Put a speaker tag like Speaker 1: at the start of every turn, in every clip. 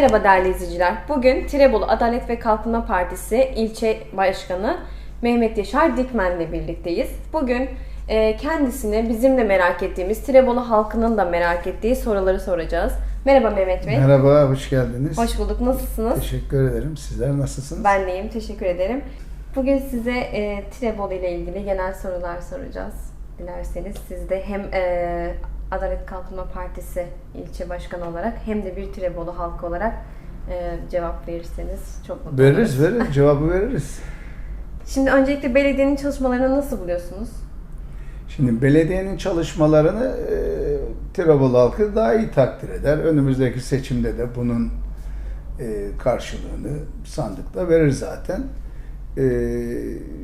Speaker 1: Merhaba değerli izleyiciler. Bugün Tirebolu Adalet ve Kalkınma Partisi ilçe başkanı Mehmet Yaşar Dikmen ile birlikteyiz. Bugün e, kendisine bizim de merak ettiğimiz, Tirebolu halkının da merak ettiği soruları soracağız. Merhaba Mehmet Bey.
Speaker 2: Merhaba, hoş geldiniz.
Speaker 1: Hoş bulduk. Nasılsınız?
Speaker 2: Teşekkür ederim. Sizler nasılsınız?
Speaker 1: Ben deyim. Teşekkür ederim. Bugün size e, Tirebolu ile ilgili genel sorular soracağız. Dilerseniz siz de hem e, Adalet Kalkınma Partisi ilçe başkanı olarak hem de bir Tirebolu halkı olarak e, cevap verirseniz çok mutlu oluruz.
Speaker 2: Veririz, veririz. Cevabı veririz.
Speaker 1: Şimdi öncelikle belediyenin çalışmalarını nasıl buluyorsunuz?
Speaker 2: Şimdi belediyenin çalışmalarını e, Tirebolu halkı daha iyi takdir eder. Önümüzdeki seçimde de bunun e, karşılığını sandıkta verir zaten. E,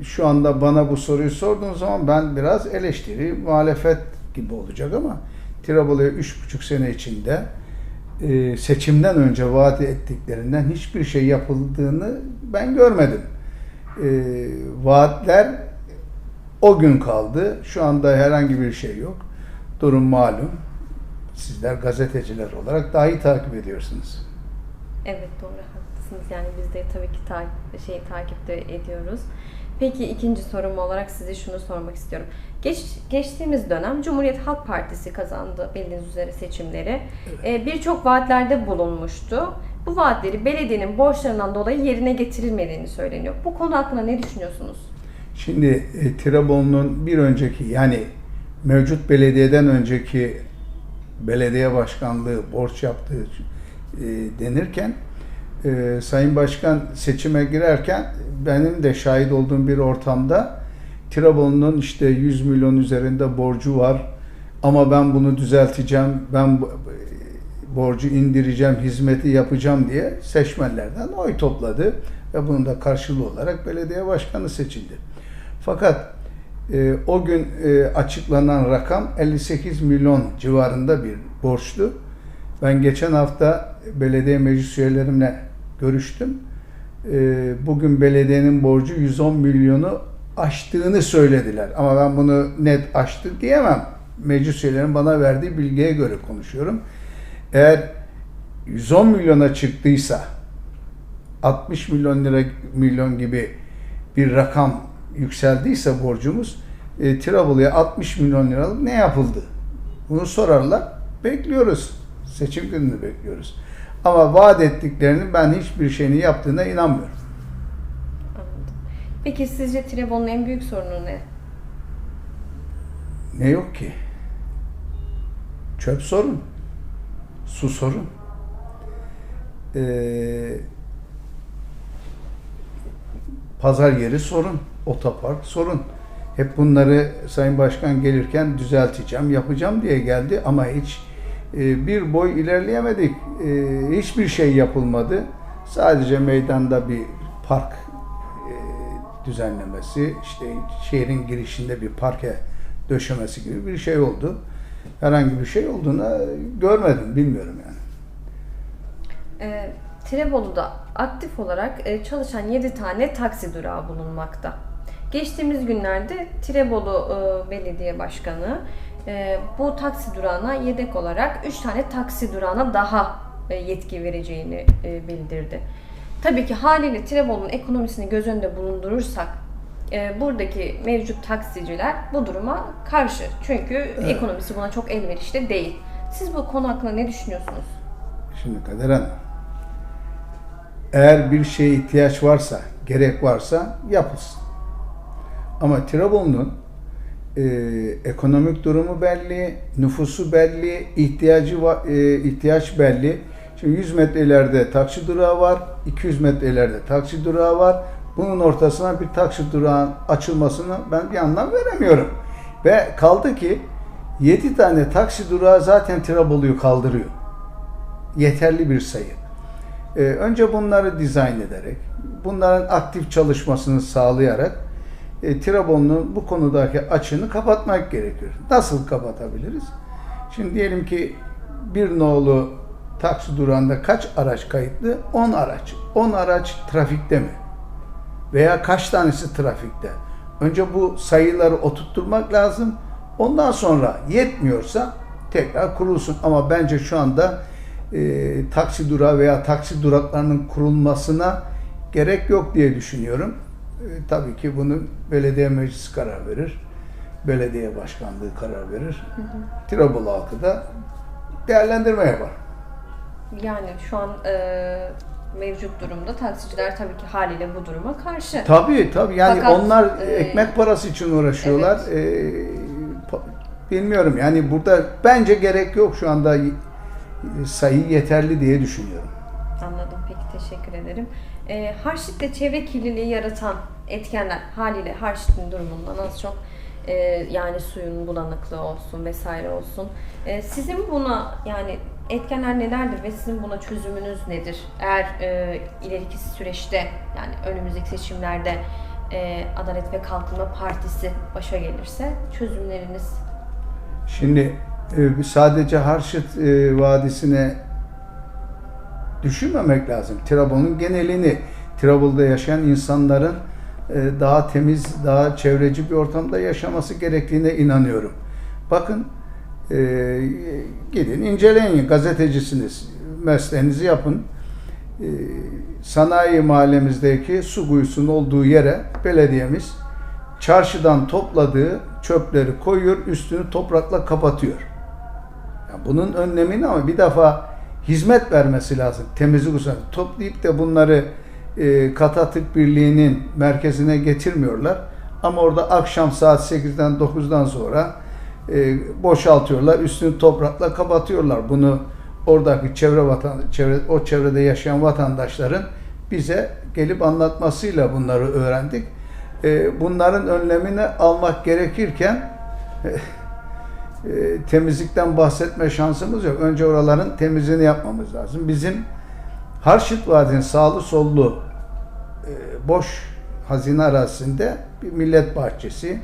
Speaker 2: şu anda bana bu soruyu sorduğun zaman ben biraz eleştiri, muhalefet gibi olacak ama Tirebolu'ya üç buçuk sene içinde e, seçimden önce vaat ettiklerinden hiçbir şey yapıldığını ben görmedim. E, vaatler o gün kaldı. Şu anda herhangi bir şey yok. Durum malum. Sizler gazeteciler olarak daha iyi takip ediyorsunuz.
Speaker 1: Evet doğru haklısınız. Yani biz de tabii ki ta- şey takipte ediyoruz. Peki ikinci sorum olarak size şunu sormak istiyorum. Geç, geçtiğimiz dönem Cumhuriyet Halk Partisi kazandı bildiğiniz üzere seçimleri. Ee, Birçok vaatlerde bulunmuştu. Bu vaatleri belediyenin borçlarından dolayı yerine getirilmediğini söyleniyor. Bu konu hakkında ne düşünüyorsunuz?
Speaker 2: Şimdi e, Tirebolu'nun bir önceki yani mevcut belediyeden önceki belediye başkanlığı borç yaptığı e, denirken e, Sayın Başkan seçime girerken benim de şahit olduğum bir ortamda Tirebolu'nun işte 100 milyon üzerinde borcu var ama ben bunu düzelteceğim, ben borcu indireceğim, hizmeti yapacağım diye seçmenlerden oy topladı ve bunun da karşılığı olarak belediye başkanı seçildi. Fakat e, o gün e, açıklanan rakam 58 milyon civarında bir borçlu. Ben geçen hafta belediye meclis üyelerimle görüştüm. E, bugün belediyenin borcu 110 milyonu aştığını söylediler. Ama ben bunu net aştı diyemem. Meclis üyelerinin bana verdiği bilgiye göre konuşuyorum. Eğer 110 milyona çıktıysa 60 milyon lira milyon gibi bir rakam yükseldiyse borcumuz e, Tirebolu'ya 60 milyon liralık ne yapıldı? Bunu sorarlar. Bekliyoruz. Seçim gününü bekliyoruz. Ama vaat ettiklerinin ben hiçbir şeyini yaptığına inanmıyorum.
Speaker 1: Anladım. Peki sizce Tirebolu'nun en büyük sorunu ne?
Speaker 2: Ne yok ki? Çöp sorun. Su sorun. Ee, pazar yeri sorun. Otopark sorun. Hep bunları Sayın Başkan gelirken düzelteceğim, yapacağım diye geldi ama hiç bir boy ilerleyemedik. E, hiçbir şey yapılmadı. Sadece meydanda bir park e, düzenlemesi, işte şehrin girişinde bir parke döşemesi gibi bir şey oldu. Herhangi bir şey olduğunu görmedim, bilmiyorum yani.
Speaker 1: E, Tirebolu'da aktif olarak e, çalışan 7 tane taksi durağı bulunmakta. Geçtiğimiz günlerde Tirebolu e, Belediye Başkanı e, bu taksi durağına yedek olarak 3 tane taksi durağına daha e, yetki vereceğini e, bildirdi. Tabii ki haliyle Tirebolu'nun ekonomisini göz önünde bulundurursak e, buradaki mevcut taksiciler bu duruma karşı. Çünkü ekonomisi buna çok elverişli değil. Siz bu konu hakkında ne düşünüyorsunuz?
Speaker 2: Şimdi Kader Hanım, eğer bir şeye ihtiyaç varsa, gerek varsa yapılsın. Ama Tirebolu'nun e, ekonomik durumu belli, nüfusu belli, ihtiyacı e, ihtiyaç belli. Şimdi 100 metre ileride taksi durağı var, 200 metre ileride taksi durağı var. Bunun ortasına bir taksi durağın açılmasını ben bir anlam veremiyorum. Ve kaldı ki 7 tane taksi durağı zaten Tirebolu'yu kaldırıyor. Yeterli bir sayı. Ee, önce bunları dizayn ederek, bunların aktif çalışmasını sağlayarak e, Tirebolu'nun bu konudaki açığını kapatmak gerekiyor. Nasıl kapatabiliriz? Şimdi diyelim ki bir nolu taksi durağında kaç araç kayıtlı? 10 araç. 10 araç trafikte mi? Veya kaç tanesi trafikte? Önce bu sayıları oturtturmak lazım. Ondan sonra yetmiyorsa tekrar kurulsun. Ama bence şu anda e, taksi durağı veya taksi duraklarının kurulmasına gerek yok diye düşünüyorum. E, tabii ki bunu belediye meclisi karar verir. Belediye başkanlığı karar verir. Tirebolu halkı da değerlendirme yapar.
Speaker 1: Yani şu an e, mevcut durumda taksiciler tabii ki haliyle bu duruma karşı.
Speaker 2: Tabii tabii yani
Speaker 1: Fakat,
Speaker 2: onlar
Speaker 1: e,
Speaker 2: ekmek parası için uğraşıyorlar. E, pa- bilmiyorum yani burada bence gerek yok şu anda sayı yeterli diye düşünüyorum.
Speaker 1: Anladım. Peki teşekkür ederim. E, Harşit'te çevre kirliliği yaratan etkenler haliyle Harşit'in durumundan az çok e, yani suyun bulanıklığı olsun vesaire olsun. E, sizin buna yani etkenler nelerdir ve sizin buna çözümünüz nedir? Eğer e, ileriki süreçte yani önümüzdeki seçimlerde e, Adalet ve Kalkınma Partisi başa gelirse çözümleriniz
Speaker 2: Şimdi e, sadece Harşit e, Vadisi'ne düşünmemek lazım. Trabzon'un genelini, Trabzon'da yaşayan insanların e, daha temiz, daha çevreci bir ortamda yaşaması gerektiğine inanıyorum. Bakın e, gidin inceleyin gazetecisiniz, mesleğinizi yapın. E, sanayi mahallemizdeki su kuyusunun olduğu yere belediyemiz çarşıdan topladığı çöpleri koyuyor, üstünü toprakla kapatıyor. Ya bunun önlemini ama bir defa hizmet vermesi lazım. Temizlik usulü. Toplayıp da bunları e, Katatık Birliği'nin merkezine getirmiyorlar. Ama orada akşam saat 8'den 9'dan sonra e, boşaltıyorlar. Üstünü toprakla kapatıyorlar. Bunu oradaki çevre vatan çevre, o çevrede yaşayan vatandaşların bize gelip anlatmasıyla bunları öğrendik. E, bunların önlemini almak gerekirken e, temizlikten bahsetme şansımız yok. Önce oraların temizliğini yapmamız lazım. Bizim Harşit Vadi'nin sağlı sollu e, boş hazine arazisinde bir millet bahçesi,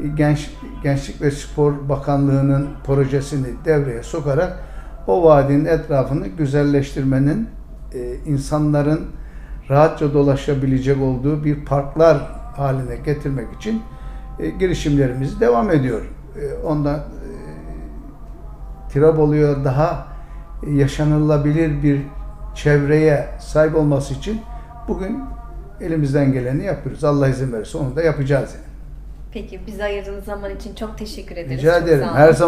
Speaker 2: e, Genç, Gençlik ve Spor Bakanlığı'nın projesini devreye sokarak o vadinin etrafını güzelleştirmenin insanların rahatça dolaşabilecek olduğu bir parklar haline getirmek için girişimlerimiz devam ediyor. Ondan e, Tirebolu'ya daha yaşanılabilir bir çevreye sahip olması için bugün elimizden geleni yapıyoruz. Allah izin verirse onu da yapacağız. Yani.
Speaker 1: Peki bize ayırdığınız zaman için çok teşekkür ederiz.
Speaker 2: Rica ederim. Her zaman